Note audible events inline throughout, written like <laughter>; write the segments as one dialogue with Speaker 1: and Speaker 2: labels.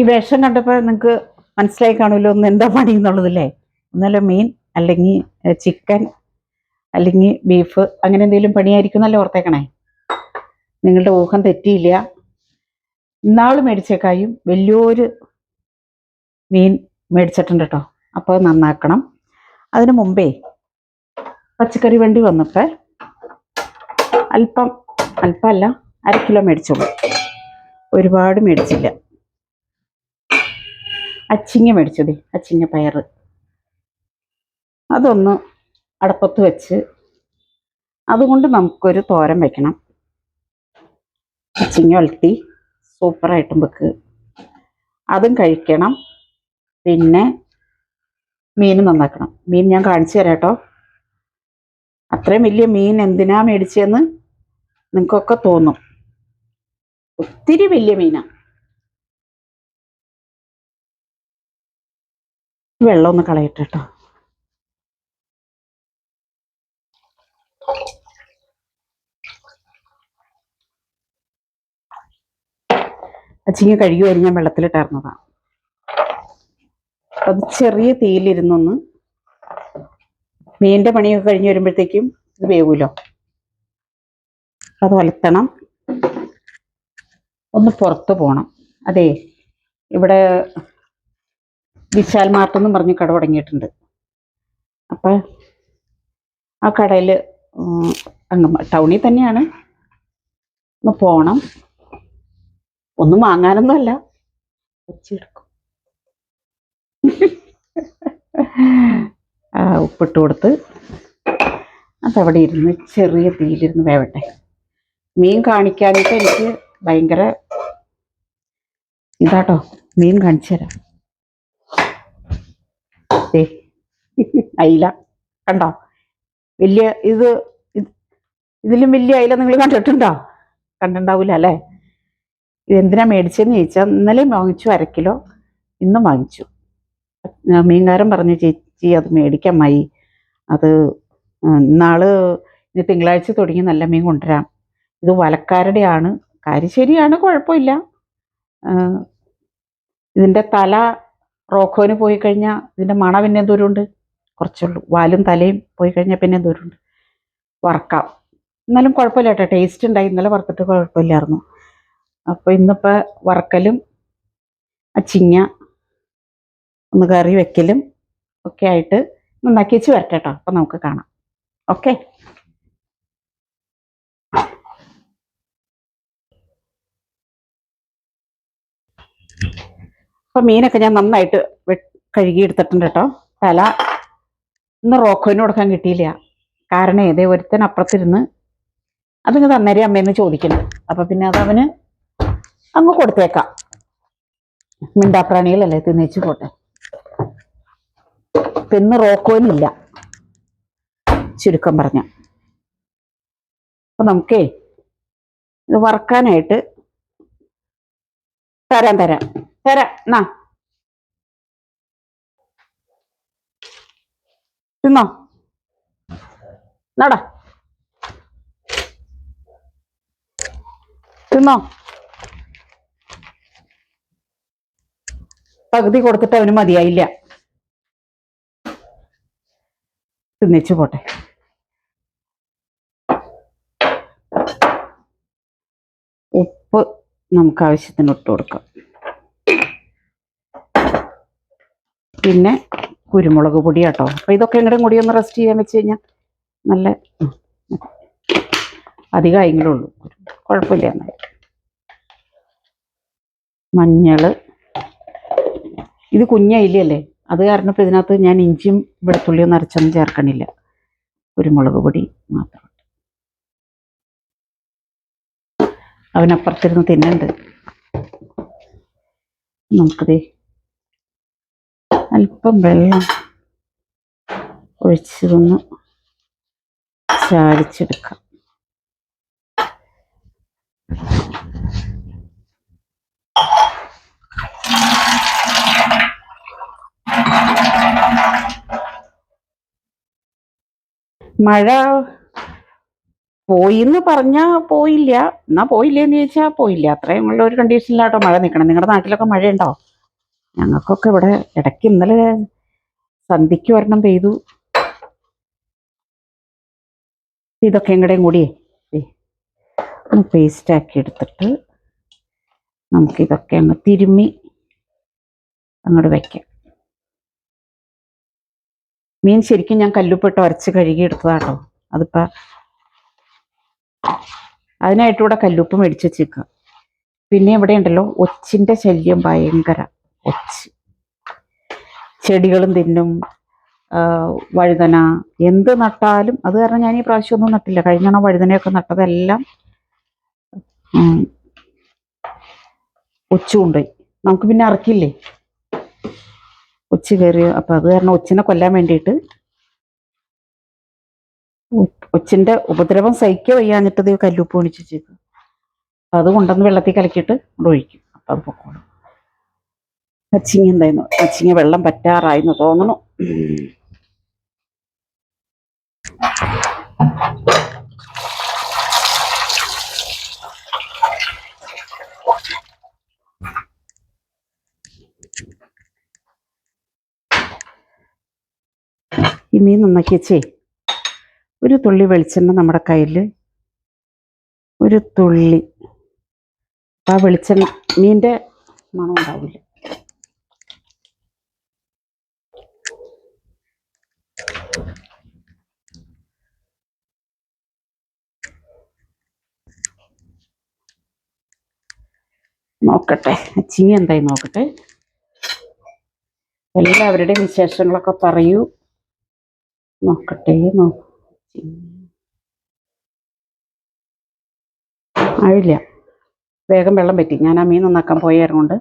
Speaker 1: ഈ വേഷം കണ്ടപ്പോൾ നിങ്ങൾക്ക് മനസ്സിലായി കാണുമല്ലോ ഒന്ന് എന്താ പണി എന്നുള്ളതല്ലേ? ഒന്നല്ല മീൻ അല്ലെങ്കിൽ ചിക്കൻ അല്ലെങ്കിൽ ബീഫ് അങ്ങനെ എന്തെങ്കിലും പണിയായിരിക്കും എന്നല്ലേ ഓർത്തേക്കണേ? നിങ്ങളുടെ ഊഹം തെറ്റിയില്ല. ഇന്നാൾ മേടിച്ചേക്കായും വലിയൊരു മീൻ മേടിച്ചിട്ടുണ്ട് കേട്ടോ അപ്പോൾ നന്നാക്കണം. അതിന് മുമ്പേ പച്ചക്കറി വണ്ടി വന്നപ്പോൾ അല്പം അല്പമല്ല അര കിലോ മേടിച്ചോളൂ. ഒരുപാട് മേടിച്ചില്ല. അച്ചിങ്ങ മേടിച്ചതേ അച്ചിങ്ങ പയറ് അതൊന്ന് അടപ്പത്ത് വെച്ച് അതുകൊണ്ട് നമുക്കൊരു തോരൻ വെക്കണം. അച്ചിങ്ങ ഉലത്തി സൂപ്പറായിട്ടും വെക്ക്. അതും കഴിക്കണം. പിന്നെ മീൻ നന്നാക്കണം. മീൻ ഞാൻ കാണിച്ചു തരാം കേട്ടോ. അത്രയും വലിയ മീൻ എന്തിനാ മേടിച്ചതെന്ന് നിങ്ങൾക്കൊക്കെ തോന്നും. ഒത്തിരി വലിയ മീനാ. വെള്ളം ഒന്ന് കളയട്ടെ കേട്ടോ അച്ചിങ്ങ കഴുകി വരി ഞാൻ വെള്ളത്തിലിട്ടായിരുന്നതാണ് അത് ചെറിയ തീയിലിരുന്നൊന്ന് മീനിന്റെ പണിയൊക്കെ കഴിഞ്ഞ് വരുമ്പോഴത്തേക്കും ഇത് വേവൂലോ? അത് വലത്തണം. ഒന്ന് പുറത്ത് പോകണം അതെ ഇവിടെ വിശാൽ മാർട്ട് എന്നും പറഞ്ഞ് കട തുടങ്ങിയിട്ടുണ്ട്. അപ്പം ആ കടയിൽ അങ്ങ് ടൗണിൽ തന്നെയാണ്. ഒന്ന് പോകണം ഒന്നും വാങ്ങാനൊന്നുമല്ല വെച്ചെടുക്കും. ആ ഉപ്പിട്ട് കൊടുത്ത് അതവിടെ ഇരുന്ന് ചെറിയ തീയിലിരുന്ന് വേവട്ടെ. മീൻ കാണിക്കാനായിട്ട് എനിക്ക് ഭയങ്കര ഇതാട്ടോ. മീൻ കാണിച്ചു തരാം. ദേ, അയില. കണ്ടോ? വലിയ ഇത് ഇത്- ഇതിലും വലിയ അയില നിങ്ങൾ കണ്ടിട്ടുണ്ടോ? കണ്ടിട്ടുണ്ടാവില്ല അല്ലേ? ഇതെന്തിനാ മേടിച്ചതെന്ന് ചോദിച്ചാൽ ഇന്നലെ വാങ്ങിച്ചു അര കിലോ ഇന്നും വാങ്ങിച്ചു. മീൻകാരൻ പറഞ്ഞു ചേച്ചി അത് മേടിക്കാൻ മായി അത് നാൾ ഇനി തിങ്കളാഴ്ച തുടങ്ങി നല്ല മീൻ കൊണ്ടുവരാം. ഇത് വലക്കാരുടെയാണ്. കാര്യം ശരിയാണ് കുഴപ്പമില്ല. ഇതിന്റെ തല റോക്കോന് പോയി കഴിഞ്ഞാൽ ഇതിന്റെ മണ പിന്നെ ദൂരമുണ്ട് കുറച്ചുള്ളൂ. വാലും തലയും പോയി കഴിഞ്ഞാൽ പിന്നെ ദൂരമുണ്ട് വറക്കാം. എന്നാലും കുഴപ്പമില്ല കേട്ടോ. ടേസ്റ്റ് ഉണ്ടായി. ഇന്നലെ വറുത്തിട്ട് കുഴപ്പമില്ലായിരുന്നു. അപ്പോൾ ഇന്നിപ്പോൾ വറക്കലും അച്ചിങ്ങ ഒന്ന് കറി വെക്കലും ഒക്കെ ആയിട്ട് നന്നാക്കി വെച്ച് വരട്ടെ കേട്ടോ. അപ്പം നമുക്ക് കാണാം. ഓക്കെ അപ്പം മീനൊക്കെ ഞാൻ നന്നായിട്ട് കഴുകിയെടുത്തിട്ടുണ്ട് കേട്ടോ. തല ഇന്ന് റോക്കോന് കൊടുക്കാൻ കിട്ടിയില്ല. കാരണം ഏതേ ഒരുത്തൻ അപ്പുറത്തിരുന്ന് അതിങ്ങ് തന്നേരെ അമ്മയെന്ന് ചോദിക്കുന്നു. അപ്പം പിന്നെ അത് അവന് അങ്ങ് കൊടുത്തേക്കാം. മിണ്ടാപ്രാണികളല്ലേ തിന്നേച്ച് പോട്ടെ. ഇന്ന് റോക്കോനില്ല ചുരുക്കം പറഞ്ഞ. അപ്പൊ നമുക്കേ ഇത് വറക്കാനായിട്ട് തരാം തരാം. തരാം. എന്നാ തിന്നോ? നട. തിന്നോ? പകുതി കൊടുത്തിട്ട് അവന് മതിയായില്ല. തിന്നിച്ചു പോട്ടെ ഉപ്പ് നമുക്ക് ആവശ്യത്തിന് ഇട്ട് കൊടുക്കാം. പിന്നെ കുരുമുളക് പൊടി കേട്ടോ. അപ്പൊ ഇതൊക്കെ എങ്ങനെയും കൂടി ഒന്ന് റെസ്റ്റ് ചെയ്യാൻ വെച്ച് കഴിഞ്ഞാൽ നല്ല അധികം അധികമായെങ്കിലും ഉള്ളൂ. കുഴപ്പമില്ല എന്നാൽ മഞ്ഞൾ. ഇത് കുഞ്ഞയില്ലേ അത് കാരണം ഇപ്പം ഇതിനകത്ത് ഞാൻ ഇഞ്ചിയും വെളുത്തുള്ളിയും നരച്ചൊന്നും ചേർക്കണില്ല. കുരുമുളക് പൊടി മാത്രം. അവനപ്പുറത്തിരുന്ന് തിന്നുണ്ട്. നമുക്കിത് അല്പം വെള്ളം ഒഴിച്ചതൊന്ന് ചാടിച്ചെടുക്കാം. മഴ പോയിന്ന് പറഞ്ഞാ പോയില്ല. എന്നാ പോയില്ലേന്ന് ചോദിച്ചാ പോയില്ല. അത്രയും ഉള്ള ഒരു കണ്ടീഷനിലാട്ടോ മഴ നിൽക്കണം നിങ്ങളുടെ നാട്ടിലൊക്കെ മഴയുണ്ടോ? ഞങ്ങൾക്കൊക്കെ ഇവിടെ ഇടയ്ക്ക് ഇന്നലെ സന്ധ്യയ്ക്ക് ഒരെണ്ണം പെയ്തു. ഇതൊക്കെ എങ്ങടെയും കൂടി ഒന്ന് പേസ്റ്റ് ആക്കി എടുത്തിട്ട് നമുക്കിതൊക്കെ അങ്ങ് തിരുമ്മി അങ്ങോട്ട് വയ്ക്കാം മീൻ ശരിക്കും ഞാൻ കല്ലുപ്പിട്ട് ഉരച്ച് കഴുകി എടുത്തതാട്ടോ. അതിപ്പോൾ അതിനായിട്ട് ഇവിടെ കല്ലുപ്പ് മേടിച്ച് വെച്ചേക്കുക. പിന്നെ ഇവിടെ ഉണ്ടല്ലോ ഒച്ചിന്റെ ശല്യം ഭയങ്കര. ഒച്ച്. ചെടികളും തിന്നും വഴുതന. എന്ത് നട്ടാലും അത് കാരണം ഞാൻ ഈ പ്രാവശ്യം ഒന്നും നട്ടില്ല. കഴിഞ്ഞ വഴുതനയൊക്കെ നട്ടതെല്ലാം ഒച്ചു കൊണ്ടുപോയി. നമുക്ക് പിന്നെ അറക്കില്ലേ? ഒച്ച് കയറി അപ്പം അത് കാരണം ഒച്ചിനെ കൊല്ലാൻ വേണ്ടിയിട്ട് ഒച്ചിന്റെ ഉപദ്രവം സഹിക്കുക വയ്യാഞ്ഞിട്ട് ഇത് കല്ലുപ്പ് ഒണിച്ച് വെച്ചേക്കും. അത് കൊണ്ടുവന്ന് വെള്ളത്തിൽ കലക്കിയിട്ട് ഒഴിക്കും. അപ്പം അത് പൊക്കോളും. അച്ചിങ്ങ എന്തായിരുന്നു? അച്ചിങ്ങ വെള്ളം പറ്റാറായിരുന്നു തോന്നണു. ഈ മീൻ നന്നാക്കി ഒരു തുള്ളി വെളിച്ചെണ്ണ നമ്മുടെ കയ്യിൽ ഒരു തുള്ളി. ആ വെളിച്ചെണ്ണ മീന്റെ മണം ഉണ്ടാവില്ല. നോക്കട്ടെ അച്ചിങ്ങി എന്തായി നോക്കട്ടെ. എല്ലാവരുടെയും വിശേഷങ്ങളൊക്കെ പറയൂ. നോക്കട്ടെ നോ ആയില്ല. വേഗം വെള്ളം പറ്റി ഞാൻ ആ മീൻ നന്നാക്കാൻ പോയായിരുന്നുണ്ട്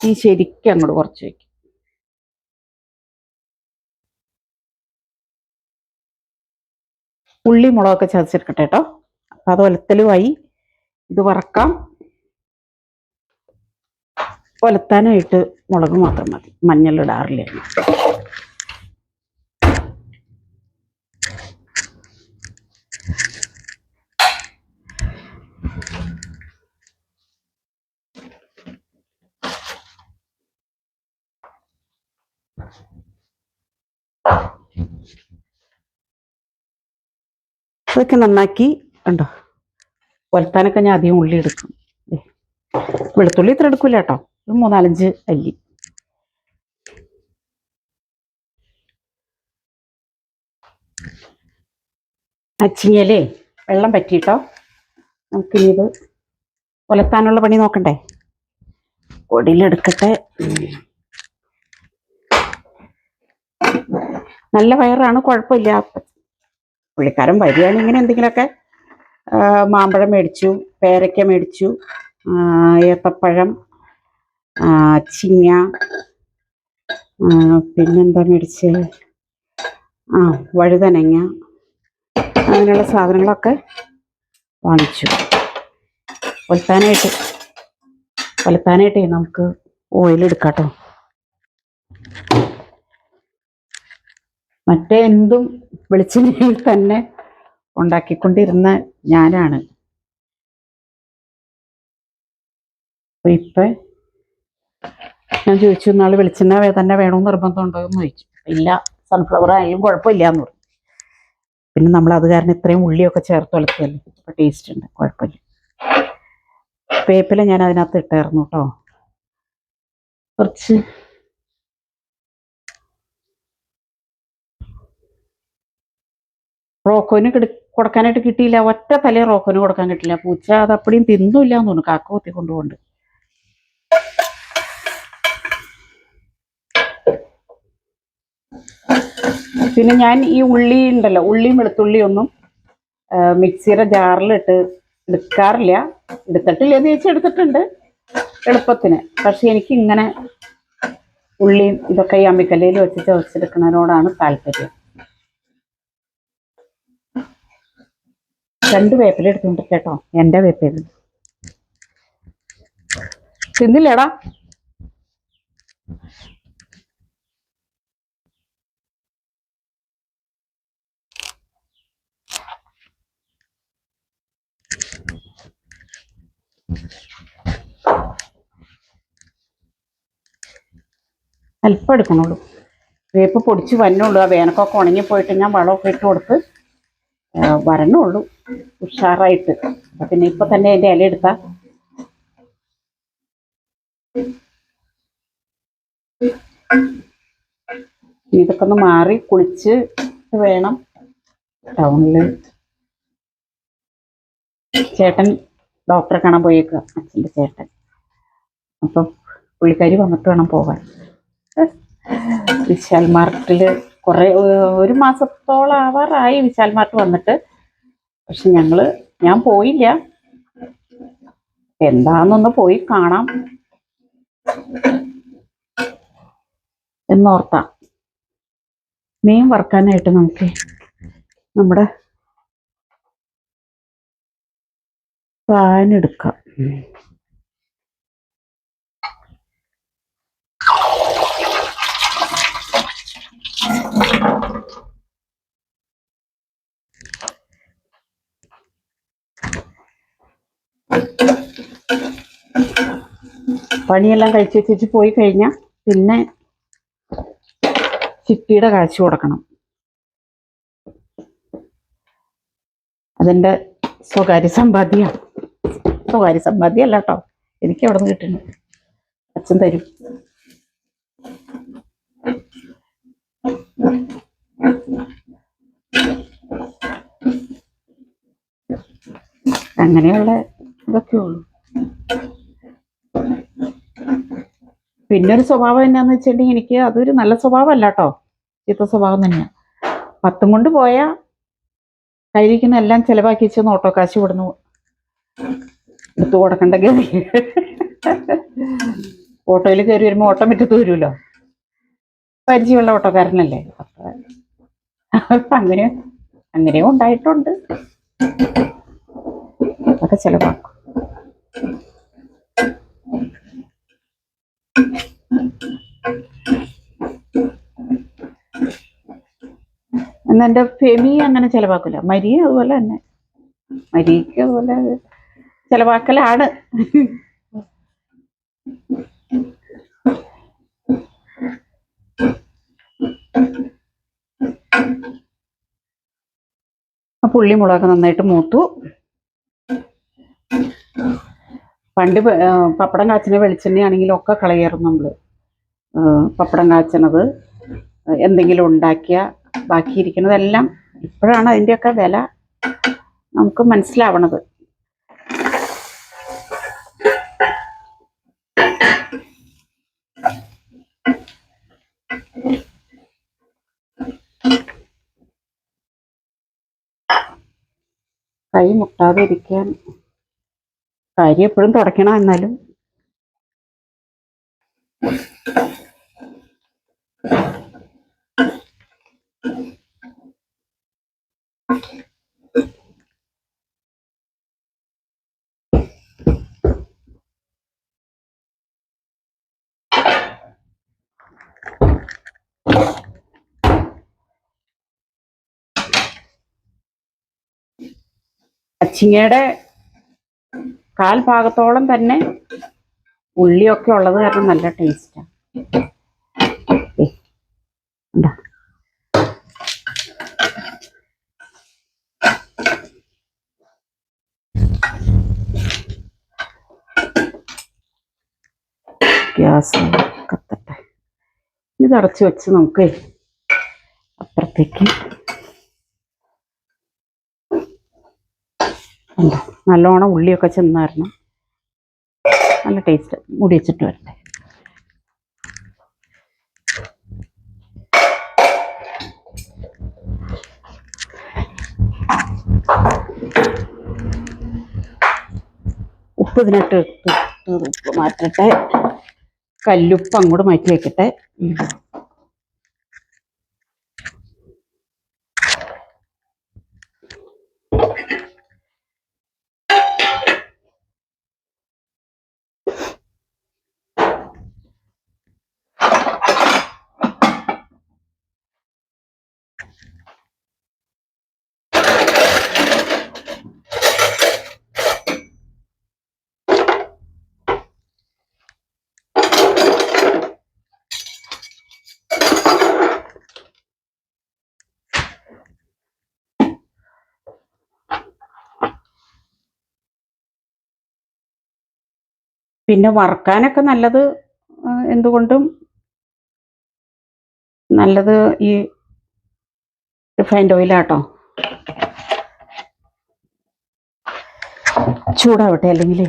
Speaker 1: ഈ ശരിക്കും അങ്ങോട്ട് കുറച്ച് വയ്ക്കും ഉള്ളി മുളകൊക്കെ ചതച്ചെടുക്കട്ടെ കേട്ടോ അപ്പം അത് ഒലത്തലുമായി ഇത് വറക്കാം. ഒലത്താനായിട്ട് മുളക് മാത്രം മതി. മഞ്ഞൾ ഇടാറില്ല. ഇതൊക്കെ നന്നാക്കി ഉണ്ടോ ഒലത്താനൊക്കെ ഞാൻ അധികം ഉള്ളി എടുക്കും. വെളുത്തുള്ളി ഇത്ര എടുക്കൂല കേട്ടോ. ഒരു മൂന്നാലഞ്ച് അല്ലി. അച്ചിങ്ങലേ വെള്ളം പറ്റിയിട്ടോ നമുക്കിനി ഇത് കൊലത്താനുള്ള പണി നോക്കണ്ടേ? പൊടിയിലെടുക്കട്ടെ. നല്ല വയറാണ് കുഴപ്പമില്ല. പുള്ളിക്കാരൻ വരികയാണ് ഇങ്ങനെ എന്തെങ്കിലുമൊക്കെ മാമ്പഴം മേടിച്ചു പേരയ്ക്ക മേടിച്ചു ഏത്തപ്പഴം ചിങ്ങ. പിന്നെന്താ മേടിച്ചത് ആ വഴുതനങ്ങ. അങ്ങനെയുള്ള സാധനങ്ങളൊക്കെ വാങ്ങിച്ചു. ഒലത്താനായിട്ട് ഒലത്താനായിട്ടേ നമുക്ക് ഓയിൽ എടുക്കാട്ടോ. മറ്റേ എന്തും വെളിച്ചെണ്ണയിൽ തന്നെ ഉണ്ടാക്കിക്കൊണ്ടിരുന്ന ഞാനാണ്. ഇപ്പൊ ഞാൻ ചോദിച്ചു നാളെ വെളിച്ചെണ്ണ തന്നെ വേണമെന്ന് നിർബന്ധമുണ്ടോ? എന്ന് ചോദിച്ചു. ഇല്ല സൺഫ്ലവർ ആയാലും കുഴപ്പമില്ല എന്ന് പറഞ്ഞു. പിന്നെ നമ്മൾ അത് കാരണം ഇത്രയും ഉള്ളിയൊക്കെ ചേർത്ത് വളർത്തിയല്ലേ അപ്പൊ ടേസ്റ്റ് ഉണ്ട് കുഴപ്പമില്ല. പേപ്പില ഞാൻ അതിനകത്ത് ഇട്ടായിരുന്നു കേട്ടോ കുറച്ച്. റോക്കോന് കിട കൊടുക്കാനായിട്ട് കിട്ടിയില്ല. ഒറ്റ തലേ റോക്കോന് കൊടുക്കാൻ കിട്ടില്ല പൂച്ച അത് അപ്പടിയും തിന്നില്ല എന്ന് തോന്നുന്നു കാക്ക കൊത്തി കൊണ്ടുപോകുന്നുണ്ട് പിന്നെ ഞാൻ ഈ ഉള്ളി ഉണ്ടല്ലോ ഉള്ളിയും വെളുത്തുള്ളിയും ഒന്നും മിക്സിയുടെ ജാറിലിട്ട് എടുക്കാറില്ല. എടുത്തിട്ടില്ല എന്ന് ചോദിച്ചാൽ എടുത്തിട്ടുണ്ട് എളുപ്പത്തിന്. പക്ഷെ എനിക്ക് ഇങ്ങനെ ഉള്ളിയും ഇതൊക്കെ ഈ അമ്മിക്കല്ലയിൽ വെച്ച് ചതച്ചെടുക്കുന്നതിനോടാണ് താല്പര്യം. രണ്ട് വേപ്പില എടുത്തുകൊണ്ട് കേട്ടോ എന്റെ വേപ്പില. തിന്നില്ലേടാ? അല്പം എടുക്കണുള്ളൂ. വേപ്പ് പൊടിച്ച് വന്നുള്ളൂ ആ വേനക്കൊക്കെ ഉണങ്ങി പോയിട്ട് ഞാൻ വളമൊക്കെ ഇട്ട് കൊടുത്ത് വരണുള്ളൂ. ഉഷാറായിട്ട്. അപ്പം പിന്നെ ഇപ്പം തന്നെ അതിന്റെ ഇല എടുത്താൽ ഇതൊക്കെ ഒന്ന് മാറി കുളിച്ച് വേണം ടൗണിൽ ചേട്ടൻ ഡോക്ടറെ കാണാൻ പോയേക്കുക അച്ഛന്റെ ചേട്ടൻ. അപ്പം പുള്ളിക്കാരി വന്നിട്ട് വേണം പോകാൻ. വിശാൽ മാർട്ടിൽ കുറേ ഒരു മാസത്തോളം ആവാറായി വിശാൽ മാർട്ട് വന്നിട്ട്. പക്ഷെ ഞങ്ങൾ ഞാൻ പോയില്ല. എന്താന്നൊന്ന് പോയി കാണാം എന്നോർത്താം. മീൻ വർക്കാനായിട്ട് നമുക്ക് നമ്മുടെ പാൻ എടുക്കാം. പണിയെല്ലാം കഴിച്ചു വെച്ചിട്ട് പോയി കഴിഞ്ഞാൽ പിന്നെ ചിട്ടിയുടെ കാശ് കൊടുക്കണം. അതെന്റെ സ്വകാര്യ സമ്പാദ്യമാണ് സ്വകാര്യ സമ്പാദ്യം അല്ല കേട്ടോ എനിക്ക് അവിടെ നിന്ന് കിട്ടുന്നു അച്ഛൻ തരും. അങ്ങനെയുള്ള ഇതൊക്കെ ഉള്ളൂ. പിന്നെ ഒരു സ്വഭാവം എന്നാന്ന് വെച്ചിട്ടുണ്ടെങ്കിൽ എനിക്ക് അതൊരു നല്ല സ്വഭാവമല്ല കേട്ടോ ചീത്ത സ്വഭാവം തന്നെയാണ് പത്തും കൊണ്ട് പോയാൽ കയ്യിരിക്കുന്ന എല്ലാം ചിലവാക്കി വെച്ച് ഓട്ടോ കാശ് വിടുന്നു എടുത്തു കൊടുക്കണ്ട ഗതി ഓട്ടോയിൽ കയറി വരുമ്പോൾ ഓട്ടം മുറ്റത്ത് വരുമല്ലോ. പരിചയമുള്ള ഓട്ടോക്കാരനല്ലേ. അപ്പൊ അങ്ങനെ അങ്ങനെയും ഉണ്ടായിട്ടുണ്ട്. അതൊക്കെ ചിലവാക്കും. എന്നാ ഫെമി അങ്ങനെ ചിലവാക്കില്ല മരിയ അതുപോലെ തന്നെ. മരിക്ക് അതുപോലെ ചിലവാക്കലാണ്. പുള്ളി മുളക് നന്നായിട്ട് മൂത്തു. പണ്ട് പപ്പടം കാച്ചിന വെളിച്ചെണ്ണയാണെങ്കിലും ഒക്കെ കളയായിരുന്നു നമ്മൾ പപ്പടം കാച്ചണത്. എന്തെങ്കിലും ഉണ്ടാക്കിയ ബാക്കിയിരിക്കുന്നതെല്ലാം ഇപ്പോഴാണ് അതിന്റെയൊക്കെ വില നമുക്ക് മനസ്സിലാവണത്. കൈ മുട്ടാതെ ഇരിക്കാൻ കാര്യം എപ്പോഴും തുടയ്ക്കണം എന്നാലും. അച്ചിങ്ങയുടെ കാൽ ഭാഗത്തോളം തന്നെ ഉള്ളിയൊക്കെ ഉള്ളത് കാരണം നല്ല ടേസ്റ്റാണ് ഗ്യാസ് കത്തട്ടെ. ഇത് അടച്ചു വെച്ച് നമുക്ക് അപ്പുറത്തേക്ക്. ഉണ്ടോ? നല്ലോണം ഉള്ളിയൊക്കെ ചെന്നായിരുന്നു. നല്ല ടേസ്റ്റ് മുടി വെച്ചിട്ട് വരട്ടെ. ഉപ്പ് ഇതിനിട്ട് ഉപ്പ് മാറ്റട്ടെ കല്ലുപ്പ് അങ്ങോട്ട് മാറ്റി വെക്കട്ടെ. പിന്നെ വറുക്കാനൊക്കെ നല്ലത് എന്തുകൊണ്ടും നല്ലത് ഈ റിഫൈൻഡ് ഓയിലാട്ടോ. ചൂടാവട്ടെ അല്ലെങ്കിൽ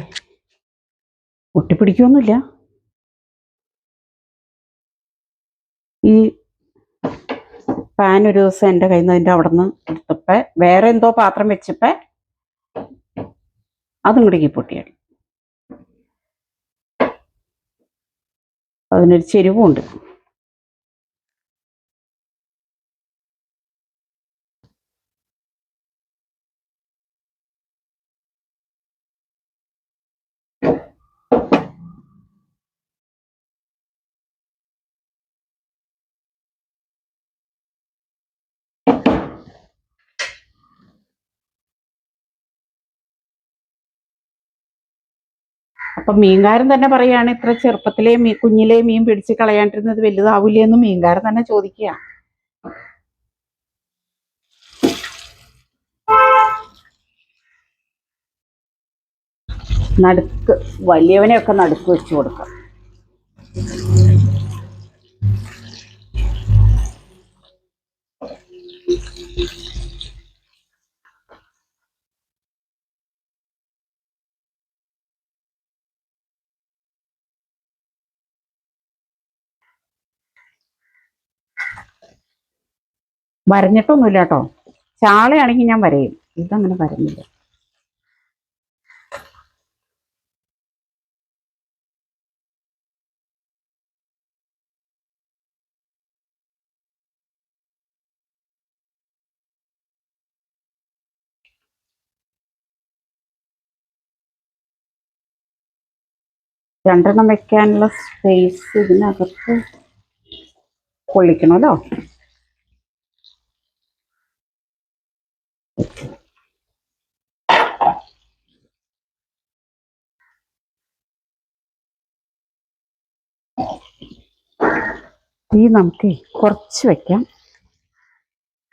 Speaker 1: ഒട്ടിപ്പിടിക്കൊന്നുമില്ല ഈ പാൻ ഒരു ദിവസം എന്റെ കയ്യിൽ നിന്ന് അതിന്റെ അവിടെ നിന്ന് എടുത്തപ്പോൾ വേറെ എന്തോ പാത്രം വെച്ചപ്പോൾ അതും കൂടി പൊട്ടിയാടി അതിനൊരു ചെരുവുണ്ട്. അപ്പൊ മീൻകാരൻ തന്നെ പറയാണ് ഇത്ര ചെറുപ്പത്തിലെ മീ കുഞ്ഞിലെ മീൻ പിടിച്ച് കളയാണ്ടിരുന്നത് വലുതാവില്ലേ എന്ന് മീൻകാരൻ തന്നെ ചോദിക്കുക നടുക്ക് വലിയവനെയൊക്കെ നടുക്ക് വെച്ച് കൊടുക്കാം. വരഞ്ഞിട്ടൊന്നുമില്ല കേട്ടോ ചാളയാണെങ്കിൽ ഞാൻ വരയും. ഇതങ്ങനെ വരഞ്ഞില്ല. രണ്ടെണ്ണം വെക്കാനുള്ള സ്പേസ് ഇതിനകത്ത് കൊള്ളിക്കണമല്ലോ തീ നമുക്ക് കുറച്ച് വെക്കാം.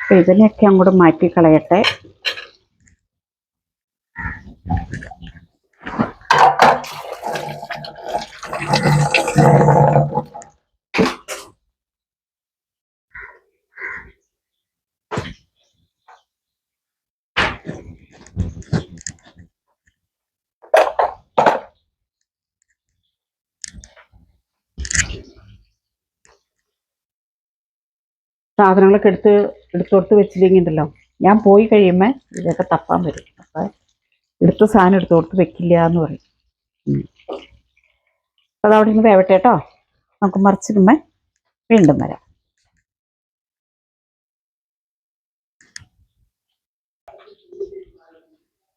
Speaker 1: ഇതിനെയൊക്കെ അങ്ങോട്ട് മാറ്റി കളയട്ടെ സാധനങ്ങളൊക്കെ എടുത്ത് എടുത്തോടുത്ത് വെച്ചില്ലെങ്കിൽ ഉണ്ടല്ലോ ഞാൻ പോയി കഴിയുമ്പോൾ ഇതൊക്കെ തപ്പാൻ വരും. അപ്പം എടുത്ത സാധനം എടുത്തോടുത്ത് വെക്കില്ല എന്ന് പറയും അപ്പൊ അതവിടെ നിന്ന് വേവട്ടെ കേട്ടോ. നമുക്ക് മറിച്ചിടുമ്പോൾ വീണ്ടും വരാം.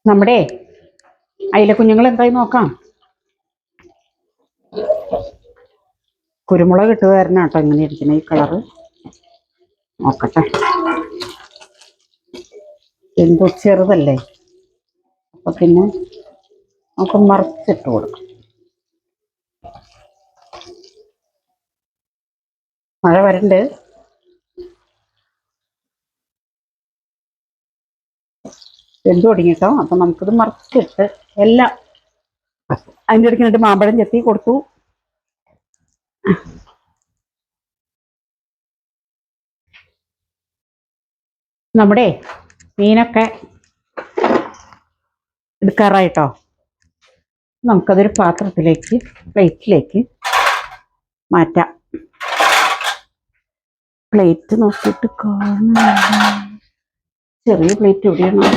Speaker 1: നമ്മുടെ അയില കുഞ്ഞുങ്ങൾ എന്തായി നോക്കാം? കുരുമുളക് ഇട്ട് തരണം കേട്ടോ ഇങ്ങനെ ഇരിക്കുന്ന ഈ കളറ്. നോക്കട്ടെ. എന്തോ ചെറുതല്ലേ? അപ്പൊ പിന്നെ നമുക്ക് മറിച്ചിട്ട് കൊടുക്കാം. മഴ വരണ്ട്. എന്തു തുടങ്ങിട്ടോ? അപ്പൊ നമുക്കിത് മറിച്ചിട്ട് എല്ലാം. അതിന്റെ ഇടയ്ക്ക് മാമ്പഴം ചെത്തി കൊടുത്തു. നമ്മുടെ മീനൊക്കെ എടുക്കാറായിട്ടോ? നമുക്കതൊരു പാത്രത്തിലേക്ക് പ്ലേറ്റിലേക്ക് മാറ്റാം. പ്ലേറ്റ് നോക്കിയിട്ട് കാണുന്നില്ല ചെറിയ പ്ലേറ്റ് എവിടെയാണ്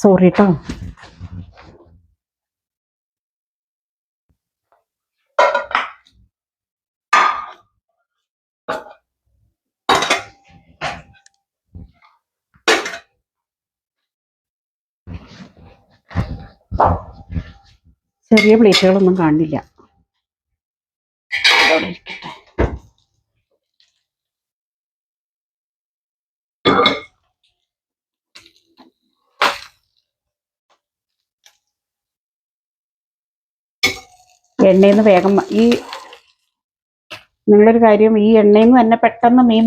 Speaker 1: സോറി കേട്ടോ ചെറിയ പ്ലേറ്റുകളൊന്നും കാണില്ല. ഇരിക്കട്ടെ. എണ്ണയിൽ നിന്ന് വേഗം ഈ നിങ്ങളൊരു കാര്യം ഈ എണ്ണയിൽ നിന്ന് തന്നെ പെട്ടെന്ന് മീൻ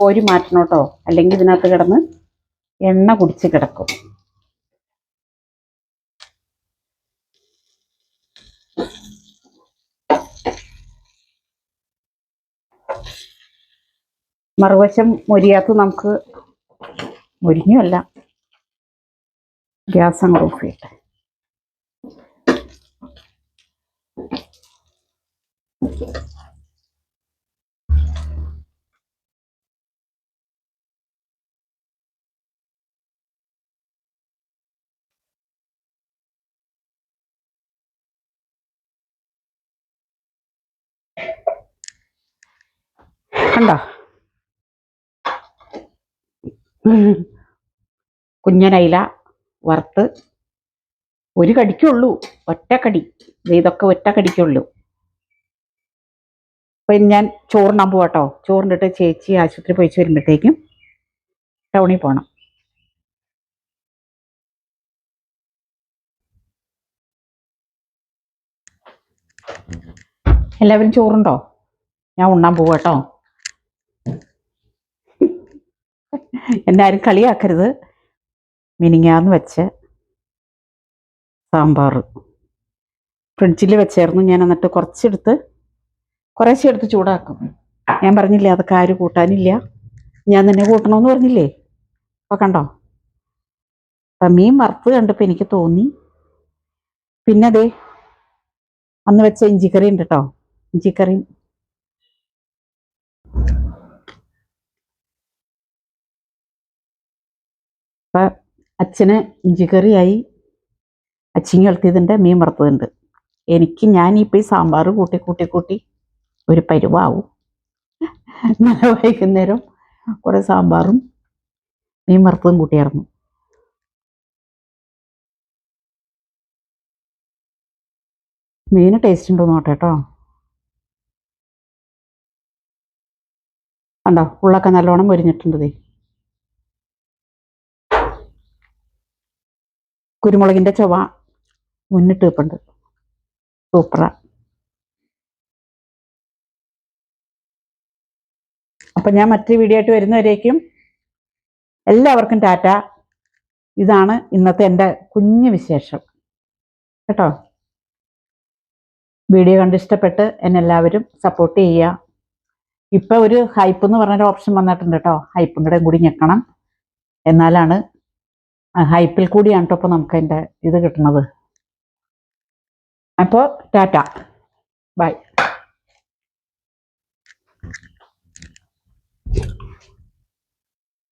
Speaker 1: കോരി മാറ്റണം കേട്ടോ. അല്ലെങ്കിൽ ഇതിനകത്ത് കിടന്ന് എണ്ണ കുടിച്ച് കിടക്കും. മറുവശം മൊരിയാത്ത നമുക്ക് മൊരിഞ്ഞുമല്ല ഗ്യാസ് അങ്ങ് ഓഫ് ചെയ്യട്ടെ കണ്ടോ. <laughs> കുഞ്ഞനയില വറുത്ത് ഒരു കടിക്കുള്ളൂ ഒറ്റ കടി. ദേ ഇതൊക്കെ ഒറ്റ കടിക്കുള്ളൂ. അപ്പൊ ഞാൻ ചോറിനാൻ പോവാട്ടോ. ചോറിനിട്ട് ചേച്ചി ആശുപത്രി പോയിച്ച് വരുമ്പോഴത്തേക്കും ടൗണിൽ പോകണം എല്ലാവരും ചോറുണ്ടോ? ഞാൻ ഉണ്ണാൻ പോവാട്ടോ. എന്നെ ആരും കളിയാക്കരുത്. മിനിങ്ങാന്ന് വെച്ച സാമ്പാർ. ഫ്രിഡ്ജിൽ വെച്ചായിരുന്നു ഞാൻ എന്നിട്ട് കുറച്ചെടുത്ത് കുറേശ്ശെ എടുത്ത് ചൂടാക്കും. ഞാൻ പറഞ്ഞില്ലേ അതൊക്കെ ആരും കൂട്ടാനില്ല. ഞാൻ തന്നെ കൂട്ടണമെന്ന് പറഞ്ഞില്ലേ? അപ്പോൾ കണ്ടോ? അപ്പം മീൻ വറുത്ത് കണ്ടപ്പോൾ എനിക്ക് തോന്നി. പിന്നെ അതെ അന്ന് വെച്ച ഇഞ്ചിക്കറി ഉണ്ട് കേട്ടോ ഇഞ്ചിക്കറി അപ്പം അച്ഛന് ഇഞ്ചിക്കറിയായി അച്ചിങ്ങി വളർത്തിയതുണ്ട് മീൻ വറുത്തതുണ്ട്. എനിക്ക് ഞാനിപ്പോൾ ഈ സാമ്പാർ കൂട്ടി കൂട്ടി കൂട്ടി ഒരു പരുവാവും. നല്ല വൈകുന്നേരം കുറേ സാമ്പാറും മീൻ വറുത്തതും കൂട്ടിയായിരുന്നു മീന് ടേസ്റ്റ് ഉണ്ടോ നോട്ടെ കേട്ടോ കണ്ടോ? ഉള്ളൊക്കെ നല്ലോണം മൊരിഞ്ഞിട്ടുണ്ട് ദേ കുരുമുളകിന്റെ ചുവ മുന്നിട്ട് വെപ്പുണ്ട്. സൂപ്പറാ അപ്പം ഞാൻ മറ്റൊരു വീഡിയോ ആയിട്ട് വരുന്നവരേക്കും എല്ലാവർക്കും ടാറ്റ. ഇതാണ് ഇന്നത്തെ എന്റെ കുഞ്ഞു വിശേഷം. കേട്ടോ? വീഡിയോ കണ്ട് ഇഷ്ടപ്പെട്ട് എന്നെ എല്ലാവരും സപ്പോർട്ട് ചെയ്യുക. ഇപ്പം ഒരു ഹൈപ്പ് എന്ന് പറഞ്ഞൊരു ഓപ്ഷൻ വന്നിട്ടുണ്ട് കേട്ടോ. ഹൈപ്പും കൂടെ കൂടി ഞെക്കണം. എന്നാലാണ് ഹൈപ്പിൽ കൂടിയാണ് കേട്ടോ ഇപ്പോൾ നമുക്ക് അതിന്റെ ഇത് കിട്ടണത്. അപ്പോൾ ടാറ്റ. ബൈ.